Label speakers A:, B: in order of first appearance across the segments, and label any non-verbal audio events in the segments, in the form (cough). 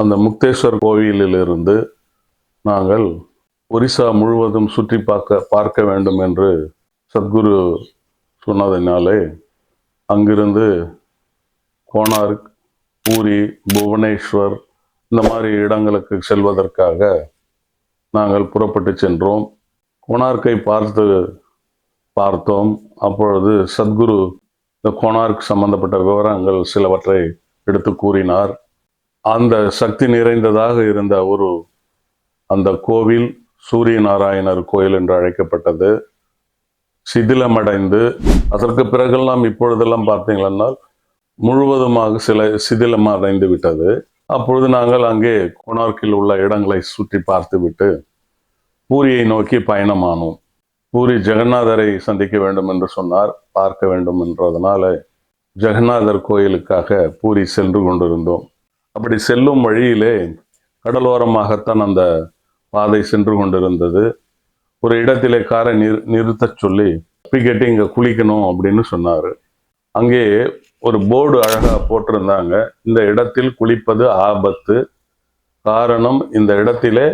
A: அந்த முக்தேஸ்வர் கோவிலிலிருந்து நாங்கள் ஒரிசா முழுவதும் சுற்றி பார்க்க பார்க்க வேண்டும் என்று சத்குரு சொன்னதினாலே அங்கிருந்து கோனார்க் பூரி புவனேஸ்வர் இந்த மாதிரி இடங்களுக்கு செல்வதற்காக நாங்கள் புறப்பட்டு சென்றோம். கோனார்க்கை பார்த்து பார்த்தோம். அப்பொழுது சத்குரு இந்த கோனார்க் சம்பந்தப்பட்ட விவரங்கள் சிலவற்றை எடுத்து கூறினார். அந்த சக்தி நிறைந்ததாக இருந்த ஒரு அந்த கோவில் சூரிய நாராயணர் கோயில் என்று அழைக்கப்பட்டது. சிதிலமடைந்து அதற்கு பிறகெல்லாம் இப்பொழுதெல்லாம் பார்த்தீங்கன்னா முழுவதுமாக சில சிதிலம் அடைந்து விட்டது. அப்பொழுது நாங்கள் அங்கே கொனார்க்கில் உள்ள இடங்களை சுற்றி பார்த்துவிட்டு பூரியை நோக்கி பயணமானோம். பூரி ஜெகநாதரை சந்திக்க வேண்டும் என்று சொன்னார் பார்க்க வேண்டும் என்றதுனால ஜெகநாதர் கோயிலுக்காக பூரி சென்று கொண்டிருந்தோம். அப்படி செல்லும் வழியிலே கடலோரமாகத்தான் அந்த பாதை சென்று கொண்டிருந்தது. ஒரு இடத்திலே காரை நிறு நிறுத்தச் சொல்லி கட்டி இங்கே குளிக்கணும் அப்படின்னு சொன்னார். அங்கே ஒரு போர்டு அழகாக போட்டிருந்தாங்க. இந்த இடத்தில் குளிப்பது ஆபத்து. காரணம் இந்த இடத்திலே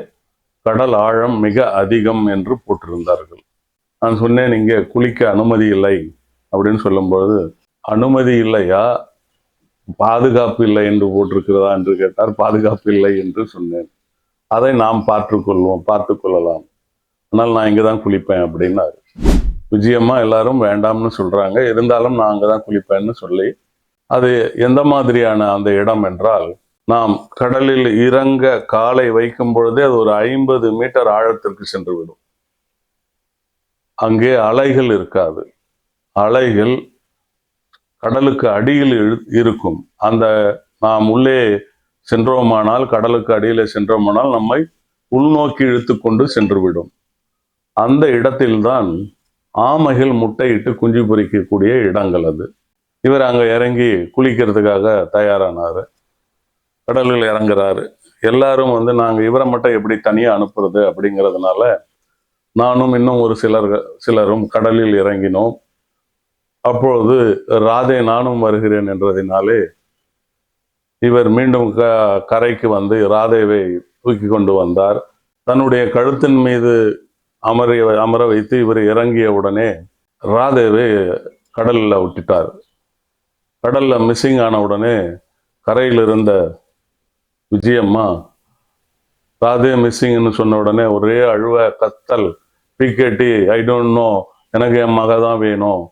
A: கடல் ஆழம் மிக அதிகம் என்று போட்டிருந்தார்கள். நான் சொன்னேன் இங்கே குளிக்க அனுமதி இல்லை அப்படின்னு சொல்லும்பொழுது அனுமதி இல்லையா? பாதுகாப்பு இல்லை என்று போட்டிருக்கிறதா என்று கேட்டார். பாதுகாப்பு இல்லை என்று சொன்னேன். அதை நாம் பார்த்துக்கொள்வோம் பார்த்து கொள்ளலாம். ஆனால் நான் இங்கே தான் குளிப்பேன் அப்படின்னாரு. விஜயம்மா எல்லாரும் வேண்டாம்னு சொல்றாங்க. இருந்தாலும் நான் அங்கே தான் குளிப்பேன்னு சொல்லி அது எந்த மாதிரியான அந்த இடம் என்றால் நாம் கடலில் இறங்க காலை வைக்கும் பொழுதே அது ஒரு ஐம்பது மீட்டர் ஆழத்திற்கு சென்று விடும் அங்கே அலைகள் இருக்காது. அலைகள் கடலுக்கு அடியில் இருக்கும். அந்த நாம் உள்ளே சென்றோமானால் கடலுக்கு அடியில் சென்றோமானால் நம்மை உள்நோக்கி இழுத்து கொண்டு சென்றுவிடும். அந்த இடத்தில்தான் ஆமைகள் முட்டையிட்டு குஞ்சு பொறிக்கக்கூடிய இடங்கள் அது. இவர் அங்கே இறங்கி குளிக்கிறதுக்காக தயாரானார். கடலில் இறங்குறாரு. எல்லாரும் வந்து நாங்கள் இவரை மட்டும் எப்படி தனியாக அனுப்புறது அப்படிங்கிறதுனால நானும் இன்னும் ஒரு சிலர் சிலரும் கடலில் இறங்கினோம். அப்பொழுது ராதே நானும் வருகிறேன் என்றதினாலே இவர் மீண்டும் க கரைக்கு வந்து ராதேவை தூக்கி கொண்டு வந்தார். தன்னுடைய கழுத்தின் மீது அமர அமர வைத்து இவர் இறங்கிய உடனே ராதேவை கடல்ல விட்டுட்டார். கடல்ல மிஸ்ஸிங் ஆன உடனே கரையில் இருந்த விஜயம்மா ராதே மிஸ்ஸிங்னு சொன்ன உடனே ஒரே அழுவ கத்தல் பிக்கெட்டி ஐ டோன்ட் நோ எனக்கு என் மக தான் வேணும்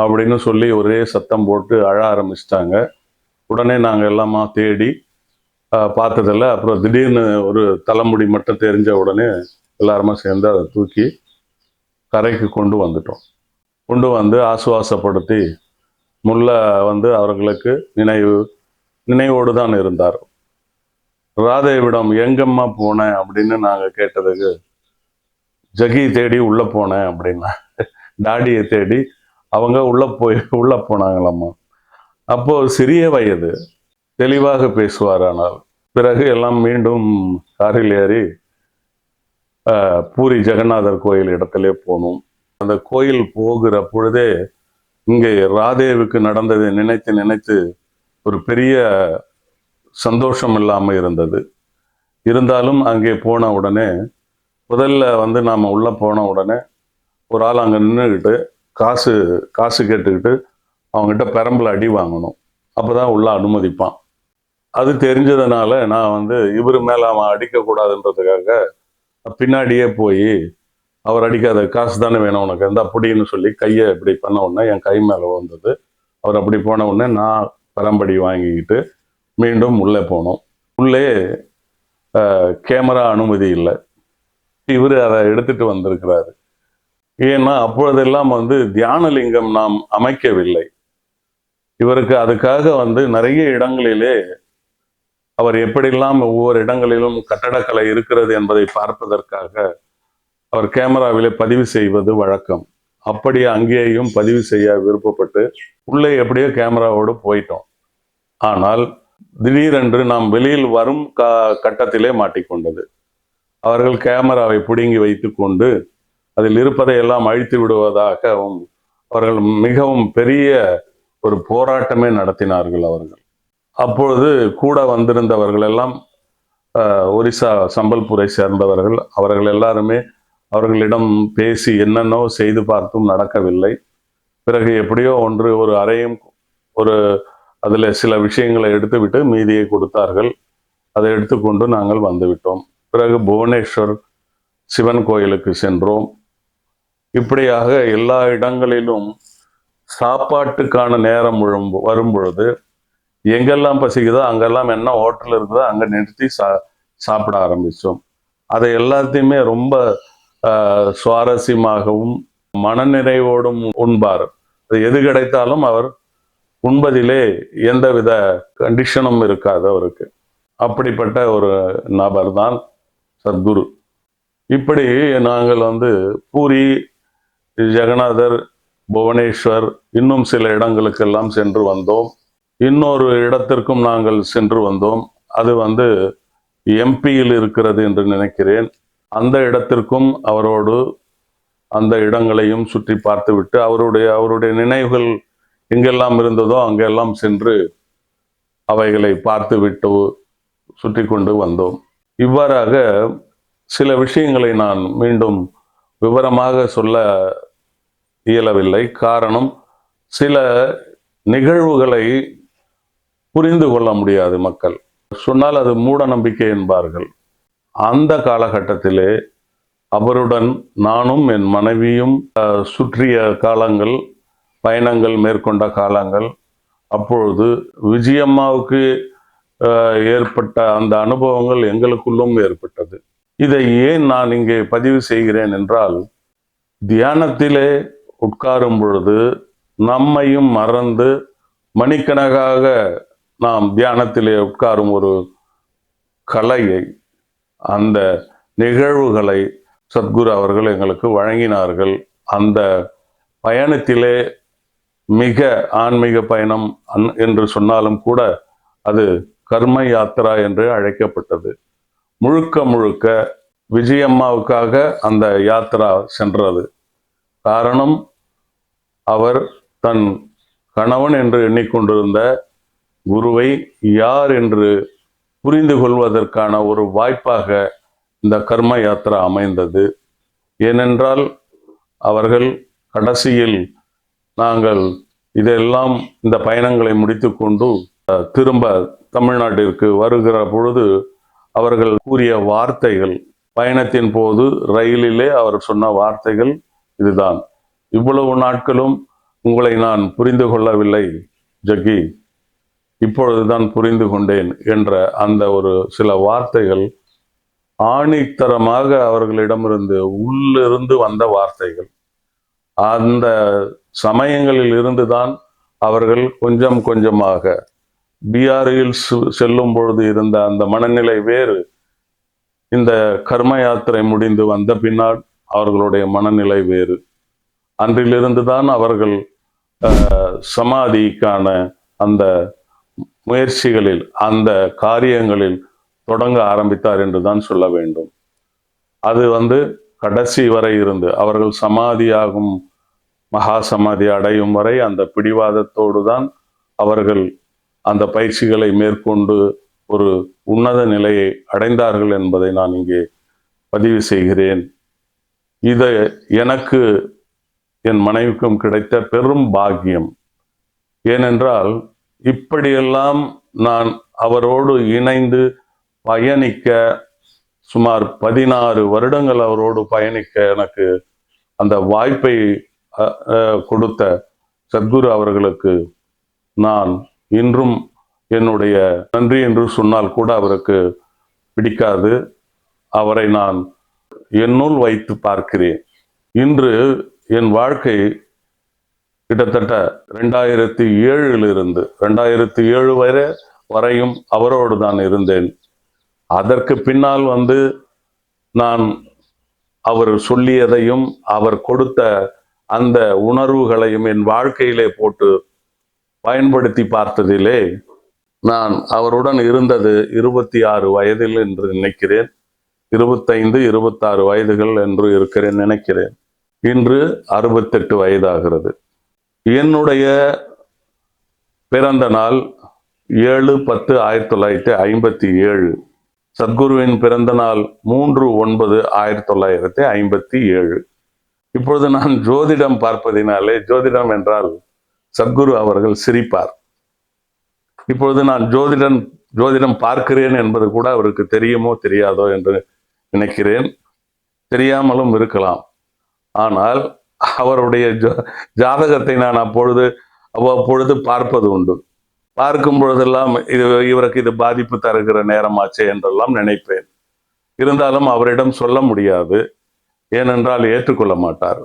A: அப்படின்னு சொல்லி ஒரே சத்தம் போட்டு அழ ஆரம்பிச்சிட்டாங்க. உடனே நாங்கள் எல்லாமா தேடி பார்த்ததில்ல அப்புறம் திடீர்னு ஒரு தலைமுடி மட்டும் தெரிஞ்ச உடனே எல்லாருமா சேர்ந்து அதை தூக்கி கரைக்கு கொண்டு வந்துட்டோம். கொண்டு வந்து ஆசுவாசப்படுத்தி முல்லை வந்து அவர்களுக்கு நினைவு நினைவோடு தான் இருந்தார். ராதேவிடம் எங்கம்மா போனேன் அப்படின்னு நாங்கள் கேட்டதுக்கு ஜகி தேடி உள்ளே போனேன் அப்படின்னா (laughs) டாடியை தேடி அவங்க உள்ள போய் உள்ள போனாங்களாம்மா. அப்போ சிறிய வயது தெளிவாக பேசுவார் ஆனால் பிறகு எல்லாம் மீண்டும் காரில் ஏறி ஆஹ், பூரி ஜெகநாதர் கோயில் இடத்துல போனோம். அந்த கோயில் போகிற பொழுதே இங்கே ராதேவுக்கு நடந்ததை நினைத்து நினைத்து ஒரு பெரிய சந்தோஷம் இல்லாமல் இருந்தது. இருந்தாலும் அங்கே போன உடனே முதல்ல வந்து நாம உள்ளே போன உடனே ஒரு ஆள் அங்க நின்றுக்கிட்டு காசு காசு கேட்டுக்கிட்டு அவங்ககிட்ட பெரம்புல அடி வாங்கணும். அப்போ தான் உள்ள அனுமதிப்பான். அது தெரிஞ்சதுனால நான் வந்து இவர் மேலே அவன் அடிக்கக்கூடாதுன்றதுக்காக பின்னாடியே போய் அவர் அடிக்காத காசு தானே வேணும் உனக்கு? எந்த அப்படின்னு சொல்லி கையை இப்படி பண்ண உடனே என் கை மேலே வந்தது அவர் அப்படி போன உடனே நான் பெரம்படி வாங்கிக்கிட்டு மீண்டும் உள்ளே போனோம். உள்ளே கேமரா அனுமதி இல்லை. இவர் அதை எடுத்துட்டு வந்திருக்கிறாரு. ஏன்னா அப்பொழுதெல்லாம் வந்து தியானலிங்கம் நாம் அமைக்கவில்லை. இவருக்கு அதுக்காக வந்து நிறைய இடங்களிலே அவர் எப்படியெல்லாம் ஒவ்வொரு இடங்களிலும் கட்டடக்கலை இருக்கிறது என்பதை பார்ப்பதற்காக அவர் கேமராவிலே பதிவு செய்வது வழக்கம். அப்படியே அங்கேயும் பதிவு செய்ய விருப்பப்பட்டு உள்ளே எப்படியோ கேமராவோடு போயிட்டோம். ஆனால் திடீரென்று நாம் வெளியில் வரும் க கட்டத்திலே மாட்டிக்கொண்டது. அவர்கள் கேமராவை பிடுங்கி வைத்து கொண்டு அதில் இருப்பதை எல்லாம் அழித்து விடுவதாகவும் அவர்கள் மிகவும் பெரிய ஒரு போராட்டமே நடத்தினார்கள் அவர்கள். அப்பொழுது கூட வந்திருந்தவர்கள் எல்லாம் ஒரிசா சம்பல்பூரை சேர்ந்தவர்கள் அவர்கள் எல்லாருமே அவர்களிடம் பேசி என்னென்னோ செய்து பார்த்தும் நடக்கவில்லை. பிறகு எப்படியோ ஒன்று ஒரு அறையும் ஒரு அதில் சில விஷயங்களை எடுத்துவிட்டு மீதியை கொடுத்தார்கள். அதை எடுத்துக்கொண்டு நாங்கள் வந்துவிட்டோம். பிறகு புவனேஸ்வர் சிவன் கோயிலுக்கு சென்றோம். இப்படியாக எல்லா இடங்களிலும் சாப்பாட்டுக்கான நேரம் விழும் வரும் பொழுது எங்கெல்லாம் பசிக்குதோ அங்கெல்லாம் என்ன ஹோட்டல் இருக்குதோ அங்கே நிறுத்தி சா சாப்பிட ஆரம்பித்தோம் அதை எல்லாத்தையுமே ரொம்ப சுவாரஸ்யமாகவும் மனநிறைவோடும் உண்பார். அது எது கிடைத்தாலும் அவர் உண்பதிலே எந்தவித கண்டிஷனும் இருக்காது அவருக்கு. அப்படிப்பட்ட ஒரு நபர் தான் சத்குரு. இப்படி நாங்கள் வந்து பூரி ஜெகநாதர் புவனேஸ்வர் இன்னும் சில இடங்களுக்கெல்லாம் சென்று வந்தோம். இன்னொரு இடத்திற்கும் நாங்கள் சென்று வந்தோம். அது வந்து எம்பியில் இருக்கிறது என்று நினைக்கிறேன். அந்த இடத்திற்கும் அவரோடு அந்த இடங்களையும் சுற்றி பார்த்துவிட்டு அவருடைய அவருடைய நினைவுகள் எங்கெல்லாம் இருந்ததோ அங்கெல்லாம் சென்று அவைகளை பார்த்துவிட்டு சுற்றி கொண்டு வந்தோம். இவ்வாறாக சில விஷயங்களை நான் மீண்டும் விவரமாக சொல்ல இயலவில்லை. காரணம் சில நிகழ்வுகளை புரிந்து கொள்ள முடியாது மக்கள். சொன்னால் அது மூட நம்பிக்கை என்பார்கள். அந்த காலகட்டத்திலே அவருடன் நானும் என் மனைவியும் சுற்றிய காலங்கள் பயணங்கள் மேற்கொண்ட காலங்கள் அப்பொழுது விஜயம்மாவுக்கு ஏற்பட்ட அந்த அனுபவங்கள் எங்களுக்குள்ளும் ஏற்பட்டது. இதை ஏன் நான் இங்கே பதிவு செய்கிறேன் என்றால் தியானத்திலே உட்காரும் பொழுது நம்மையும் மறந்து மணிக்கணக்காக நாம் தியானத்திலே உட்காரும் ஒரு கலையை அந்த நிகழ்வுகளை சத்குரு அவர்கள் எங்களுக்கு வழங்கினார்கள். அந்த பயணத்திலே மிக ஆன்மீக பயணம் என்று சொன்னாலும் கூட அது கர்ம யாத்ரா என்று அழைக்கப்பட்டது. முழுக்க முழுக்க விஜயம்மாவுக்காக அந்த யாத்ரா சென்றது. காரணம் அவர் தன் கணவன் என்று எண்ணிக்கொண்டிருந்த குருவை யார் என்று புரிந்து கொள்வதற்கான ஒரு வாய்ப்பாக இந்த கர்ம யாத்திரா அமைந்தது. ஏனென்றால் அவர்கள் கடைசியில் நாங்கள் இதெல்லாம் இந்த பயணங்களை முடித்துக்கொண்டு திரும்ப தமிழ்நாட்டிற்கு வருகிற பொழுது அவர்கள் கூறிய வார்த்தைகள் பயணத்தின் போது ரயிலிலே அவர் சொன்ன வார்த்தைகள் இதுதான். இவ்வளவு நாட்களும் உங்களை நான் புரிந்து கொள்ளவில்லை ஜக்கி. இப்பொழுதுதான் புரிந்து கொண்டேன் என்ற அந்த ஒரு சில வார்த்தைகள் ஆணித்தரமாக அவர்களிடமிருந்து உள்ளிருந்து வந்த வார்த்தைகள். அந்த சமயங்களில் இருந்துதான் அவர்கள் கொஞ்சம் கொஞ்சமாக பிஆரில் செல்லும் பொழுது இருந்த அந்த மனநிலை வேறு. இந்த கர்ம யாத்திரை முடிந்து வந்த பின்னால் அவர்களுடைய மனநிலை வேறு. அன்றிலிருந்து தான் அவர்கள் சமாதிக்கான அந்த முயற்சிகளில் அந்த காரியங்களில் தொடங்க ஆரம்பித்தார் என்று தான் சொல்ல வேண்டும். அது வந்து கடைசி வரை இருந்து அவர்கள் சமாதியாகும் மகா சமாதி அடையும் வரை அந்த பிடிவாதத்தோடு தான் அவர்கள் அந்த பயிற்சிகளை மேற்கொண்டு ஒரு உன்னத நிலையை அடைந்தார்கள் என்பதை நான் இங்கே பதிவு செய்கிறேன். இதை எனக்கு என் மனைவிக்கும் கிடைத்த பெரும் பாக்கியம். ஏனென்றால் இப்படியெல்லாம் நான் அவரோடு இணைந்து பயணிக்க சுமார் பதினாறு வருடங்கள் அவரோடு பயணிக்க எனக்கு அந்த வாய்ப்பை கொடுத்த சத்குரு அவர்களுக்கு நான் இன்றும் என்னுடைய நன்றி என்று சொன்னால் கூட அவருக்கு பிடிக்காது. அவரை நான் என்னுள் வைத்து பார்க்கிறேன். இன்று என் வாழ்க்கை கிட்டத்தட்ட ரெண்டாயிரத்தி ஏழிலிருந்து ரெண்டாயிரத்தி ஏழு வரை வரையும் அவரோடு தான் இருந்தேன். அதற்கு பின்னால் வந்து நான் அவர் சொல்லியதையும் அவர் கொடுத்த அந்த உணர்வுகளையும் என் வாழ்க்கையிலே போட்டு பயன்படுத்தி பார்த்ததிலே நான் அவருடன் இருந்தது இருபத்தி ஆறு வயதில் என்று நினைக்கிறேன். இருபத்தைந்து இருபத்தாறு வயதுகள் என்று இருக்கிறேன் நினைக்கிறேன். இன்று அறுபத்தெட்டு வயதாகிறது. என்னுடைய பிறந்த நாள் ஏழு பத்து ஆயிரத்தி தொள்ளாயிரத்தி ஐம்பத்தி ஏழு. சத்குருவின் பிறந்த நாள் மூன்று ஒன்பது ஆயிரத்தி தொள்ளாயிரத்தி ஐம்பத்தி ஏழு. இப்பொழுது நான் ஜோதிடம் பார்ப்பதினாலே ஜோதிடம் என்றால் சத்குரு அவர்கள் சிரிப்பார். இப்பொழுது நான் ஜோதிடன் ஜோதிடம் பார்க்கிறேன் என்பது கூட அவருக்கு தெரியுமோ தெரியாதோ என்று நினைக்கிறேன். தெரியாமலும் இருக்கலாம். ஆனால் அவருடைய ஜாதகத்தை நான் அப்பொழுது அவ்வப்பொழுது பார்ப்பது உண்டு. பார்க்கும் பொழுதெல்லாம் இது இவருக்கு இது பாதிப்பு தருகிற நேரமாச்சே என்றெல்லாம் நினைப்பேன். இருந்தாலும் அவரிடம் சொல்ல முடியாது. ஏனென்றால் ஏற்றுக்கொள்ள மாட்டார்.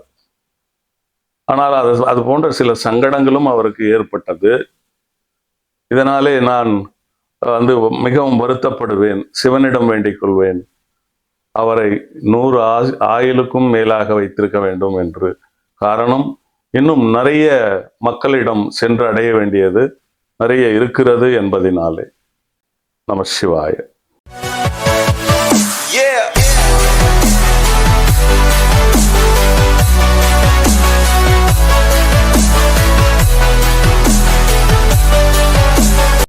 A: ஆனால் அது அது போன்ற சில சங்கடங்களும் அவருக்கு ஏற்பட்டது. இதனாலே நான் வந்து மிகவும் வருத்தப்படுவேன். சிவனிடம் வேண்டிக் கொள்வேன். அவரை நூறு ஆ- ஆயுளுக்கும் மேலாக வைத்திருக்க வேண்டும் என்று. காரணம் இன்னும் நிறைய மக்களிடம் சென்று அடைய வேண்டியது நிறைய இருக்கிறது என்பதினாலே. நம சிவாய.